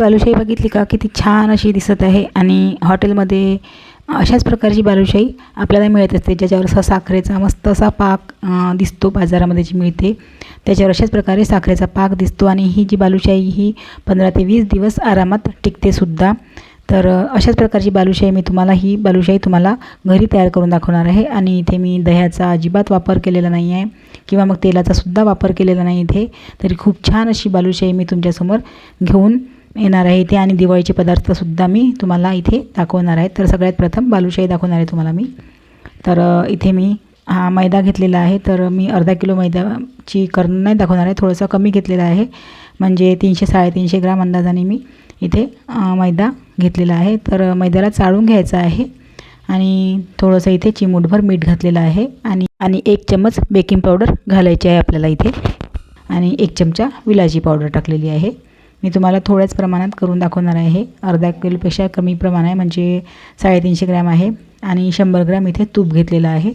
बालुशाही बघितली का? किती छान अशी दिसत आहे. आणि हॉटेलमध्ये अशाच प्रकारची बालुशाही आपल्याला मिळत असते ज्याच्यावर असा साखरेचा मस्त असा पाक दिसतो बाजारामध्ये जी मिळते. त्याच्यावर अशाच प्रकारे साखरेचा पाक दिसतो आणि ही जी बालुशाही ही पंधरा ते वीस दिवस आरामात टिकते सुद्धा. तर अशाच प्रकारची बालुशाही मी तुम्हाला ही बालुशाही तुम्हाला घरी तयार करून दाखवणार आहे. आणि इथे मी दह्याचा अजिबात वापर केलेला नाही आहे किंवा मग तेलाचा सुद्धा वापर केलेला नाही इथे. तरी खूप छान अशी बालुशाही मी तुमच्यासमोर घेऊन येणार आहे इथे आणि दिवाळीचे पदार्थसुद्धा मी तुम्हाला इथे दाखवणार आहे. तर सगळ्यात प्रथम बालुशाही दाखवणार आहे तुम्हाला मी. तर इथे मी हा मैदा घेतलेला आहे. तर मी अर्धा किलो मैद्याची करणं नाही दाखवणार आहे. थोडंसं कमी घेतलेला आहे. म्हणजे तीनशे साडेतीनशे ग्राम अंदाजाने मी इथे मैदा घेतलेला आहे. तर मैद्याला चाळून घ्यायचं आहे. आणि थोडंसं इथे चिमूटभर मीठ घातलेलं आहे. आणि आणि एक चम्मच बेकिंग पावडर घालायची आहे आपल्याला इथे. आणि एक चमचा विलायची पावडर टाकलेली आहे. मी तुम्हाला थोड्याच प्रमाणात करून दाखवणार आहे. अर्धा किलोपेक्षा कमी प्रमाण आहे म्हणजे साडेतीनशे ग्रॅम आहे आणि शंभर ग्रॅम इथे तूप घेतलेलं आहे.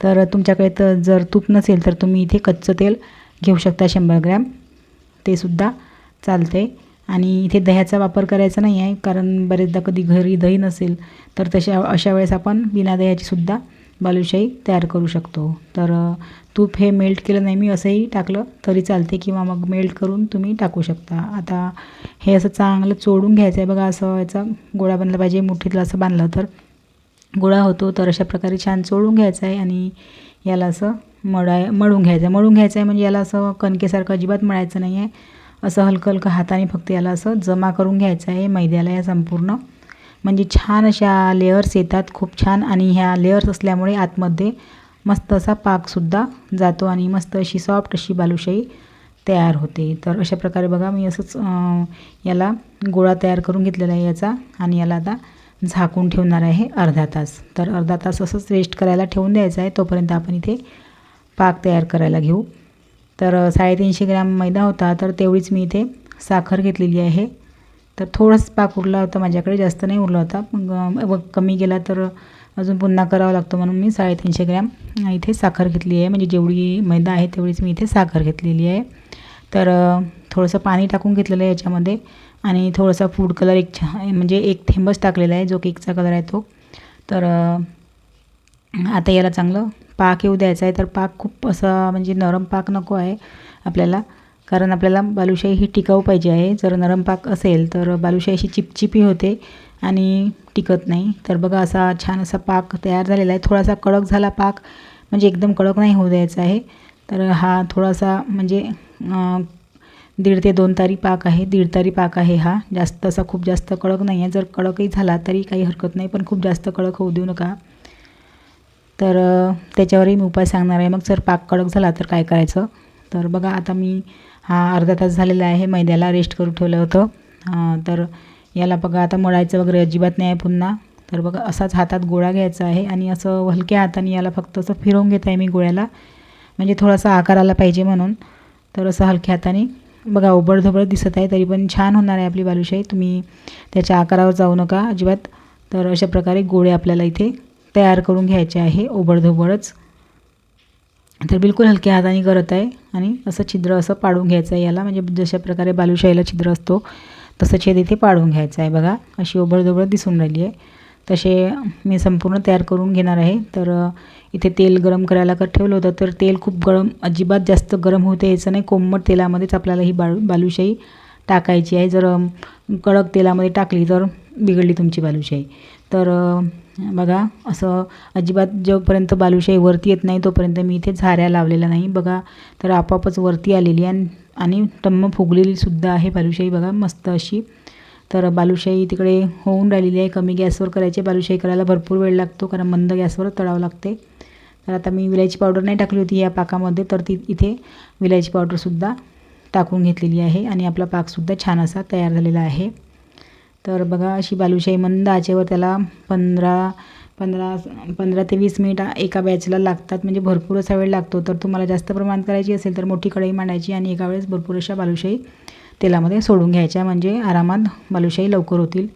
तर तुमच्याकडे तर जर तूप नसेल तर तुम्ही इथे कच्चं तेल घेऊ शकता शंभर ग्रॅम. ते सुद्धा चालते आणि इथे दह्याचा वापर करायचा नाही आहे कारण बरेचदा कधी घरी दही नसेल तर तशा अशा वेळेस आपण बिना दह्याची सुद्धा बालुशाही तयार करू शकतो. तर तूप हे मेल्ट केलं नाही मी असंही टाकलं तरी चालते किंवा मग मेल्ट करून तुम्ही टाकू शकता. आता हे असं चांगलं चोडून घ्यायचं आहे बघा असं याचा गोळा बनला पाहिजे मुठीतला असं बांधलं तर. गोळा होतो तर अशा प्रकारे छान चोळून घ्यायचं आहे आणि याला असं मळाय मळून घ्यायचं आहे. मळून घ्यायचं आहे म्हणजे याला असं कणकेसारखं अजिबात मळायचं नाही आहे असं हलकं हलकं हाताने फक्त याला असं जमा करून घ्यायचं आहे मैद्याला या संपूर्ण म्हणजे छान अशा लेअर्स येतात खूप छान. आणि ह्या लेअर्स असल्यामुळे आतमध्ये मस्त असा पाकसुद्धा जातो आणि मस्त अशी सॉफ्ट अशी बालुशाही तयार होते. तर अशा प्रकारे बघा मी असंच याला गोळा तयार करून घेतलेला आहे याचा. आणि याला आता झाकून ठेवणार आहे अर्धा तास. तर अर्धा तास असंच रेस्ट करायला ठेवून द्यायचं आहे. तोपर्यंत आपण इथे पाक तयार करायला घेऊ. तर साडेतीनशे ग्रॅम मैदा होता तर तेवढीच मी इथे साखर घेतलेली आहे. तर थोडंच पाक उरला होता माझ्याकडे जास्त नाही उरला होता. मग कमी गेला तर अजून पुन्हा करावा लागतो म्हणून मी साडेतीनशे ग्रॅम इथे साखर घेतली आहे. म्हणजे जेवढी मैदा आहे तेवढीच मी इथे साखर घेतलेली आहे. तर थोडंसं पाणी टाकून घेतलेलं आहे याच्यामध्ये आणि थोडासा फूड कलर एक छा म्हणजे एक थेंबच टाकलेला आहे जो केकचा कलर आहे तो. तर आता याला चांगलं पाक येऊ द्यायचा आहे. तर पाक खूप असा म्हणजे नरम पाक नको आहे आपल्याला. कारण आपल्याला बालुशाही ही टिकाऊ पाहिजे आहे. जर नरम पाक असेल तर बालुशाही अशी चिपचिपी होते आणि टिकत नाही. तर बघा असा छान असा पाक तयार झालेला आहे. थोडासा कडक झाला पाक म्हणजे एकदम कडक नाही होऊ द्यायचा आहे. तर हा थोडासा म्हणजे दीड ते दोन तारी पाक आहे. दीड तारी पाक आहे हा. जास्त असा खूप जास्त कडक नाही आहे. जर कडकही झाला तरी काही हरकत नाही पण खूप जास्त कडक होऊ देऊ नका. तर त्याच्यावरही मी उपाय सांगणार आहे. मग जर पाक कडक झाला तर काय करायचं? तर बघा आता मी हा अर्धा तास झालेला आहे. मैद्याला रेस्ट करू ठेवलं होतं. तर याला बघा आता मळायचं वगैरे अजिबात नाही आहे पुन्हा. तर बघा असाच हातात गोळा घ्यायचा आहे आणि असं हलक्या हाताने याला फक्त असं फिरवून घेत आहे मी गोळ्याला. म्हणजे थोडासा आकार आला पाहिजे म्हणून. तर असं हलक्या हाताने बघा ओबडधोबड दिसत आहे तरी पण छान होणार आहे आपली बालुशाही. तुम्ही त्याच्या आकारावर जाऊ नका अजिबात. तर अशा प्रकारे गोळे आपल्याला इथे तयार करून घ्यायचे आहे ओबडधोबडच तर बिलकुल हलक्या हाताने करत आहे आणि असं छिद्र असं पाडून घ्यायचं आहे याला. म्हणजे जशा प्रकारे बालुशाहीला छिद्र असतो तसं छेद इथे पाडून घ्यायचं आहे. बघा अशी ओबडधोबड दिसून राहिली आहे. तसे मी संपूर्ण तयार करून घेणार आहे. तर इथे तेल गरम करायला कर ठेवलं होतं तर तेल खूप गरम अजिबात जास्त गरम होते याचं नाही. कोमट तेलामध्येच आपल्याला ही बालू बालुशाही टाकायची आहे. जर कडक तेलामध्ये टाकली तर बिघडली तुमची बालुशाही. तर बघा असं अजिबात जोपर्यंत बालुशाही वरती येत नाही तोपर्यंत मी इथे झाऱ्या लावलेल्या नाही. बघा तर आपोआपच वरती आलेली आहे आणि आणि टम्म फुगलेलीसुद्धा आहे बालुशाही. बघा मस्त अशी. तर बालुशाही तिकडे होऊन राहिलेली आहे. कमी गॅसवर करायची आहे. बालुशाही करायला भरपूर वेळ लागतो कारण मंद गॅसवर तळावं लागते. तर आता मी विलायची पावडर नाही टाकली होती या पाकामध्ये तर ती इथे विलायची पावडरसुद्धा टाकून घेतलेली आहे आणि आपला पाकसुद्धा छान असा तयार झालेला आहे. तर बघा अशी बालुशाही मंद आचेवर त्याला पंधरा पंधरा पंधरा ते वीस मिनिट एका बॅचला लागतात. म्हणजे भरपूर असा वेळ लागतो. तर तुम्हाला जास्त प्रमाणात करायची असेल तर मोठी कढई मांडायची आणि एका वेळेस भरपूर अशा बालुशाही तेलामध्ये सोडून घ्यायच्या. म्हणजे आरामात बालुशाही लवकर होतील.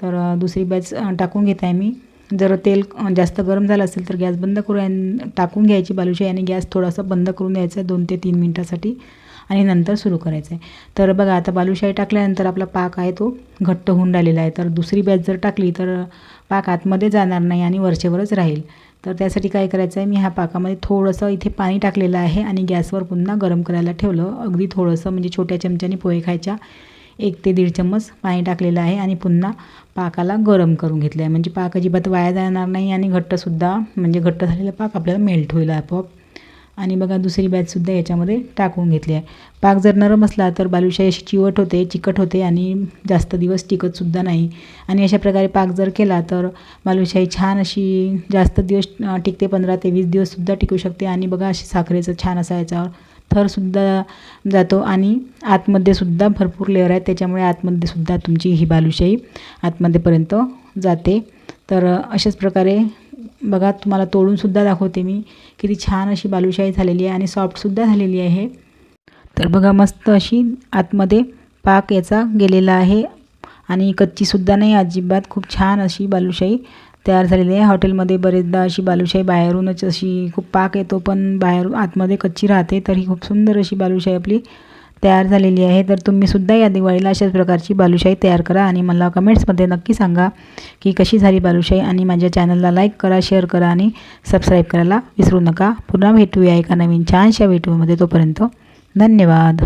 तर दुसरी बॅच टाकून घेत आहे मी. जर तेल जास्त गरम झालं असेल तर गॅस बंद करून टाकून घ्यायची बालुशाही आणि गॅस थोडासा बंद करून द्यायचा दोन ते तीन मिनटासाठी. आणि नंतर सुरू करायचं आहे तर बघा आता बालुशाही टाकल्यानंतर आपला पाक आहे तो घट्ट होऊन राहिलेला आहे. तर दुसरी बॅच जर टाकली तर पाक आतमध्ये जाणार नाही आणि वरचेवरच राहील. तर त्यासाठी काय करायचं आहे मी ह्या पाकामध्ये थोडंसं इथे पाणी टाकलेलं आहे आणि गॅसवर पुन्हा गरम करायला ठेवलं. अगदी थोडंसं म्हणजे छोट्या चमच्याने पोहे खायच्या एक ते दीड चम्मच पाणी टाकलेलं आहे आणि पुन्हा पाकाला गरम करून घेतलं आहे म्हणजे पाक अजिबात वाया जाणार नाही आणि घट्टसुद्धा म्हणजे घट्ट झालेला पाक आपल्याला मेल्ट होईल आपोआप. आणि बघा दुसरी बॅचसुद्धा याच्यामध्ये टाकून घेतली आहे. पाक जर नरम असला तर बालुशाही अशी चिवट होते चिकट होते आणि जास्त दिवस टिकतसुद्धा नाही. आणि अशा प्रकारे पाक जर केला तर बालुशाही छान अशी जास्त दिवस टिकते पंधरा ते वीस दिवससुद्धा टिकू शकते. आणि बघा अशी साखरेचं छान असा याच्यावर थरसुद्धा जातो आणि आतमध्ये सुद्धा भरपूर लेअर आहेत. त्याच्यामुळे आतमध्ये सुद्धा तुमची ही बालुशाही आतमध्येपर्यंत जाते. तर अशाच प्रकारे बघा तुम्हाला तोडूनसुद्धा दाखवते मी. किती छान अशी बालुशाही झालेली आहे आणि सॉफ्टसुद्धा झालेली आहे. तर बघा मस्त अशी आतमध्ये पाक याचा गेलेला आहे. आणि कच्चीसुद्धा नाही अजिबात. खूप छान अशी बालुशाही तयार झालेली आहे. हॉटेलमध्ये बरेचदा अशी बालुशाही बाहेरूनच अशी खूप पाक येतो पण बाहेर आतमध्ये कच्ची राहते. तर ही खूप सुंदर अशी बालुशाही आपली तयार झालेली आहे. तर तुम्हीसुद्धा या दिवाळीला अशाच प्रकारची बालुशाही तयार करा आणि मला कमेंट्समध्ये नक्की सांगा की कशी झाली बालुशाही आणि माझ्या चॅनलला लाईक करा शेअर करा आणि सबस्क्राईब करायला विसरू नका. पुन्हा भेटूया एका नवीन छानशा व्हिडिओमध्ये तोपर्यंत धन्यवाद.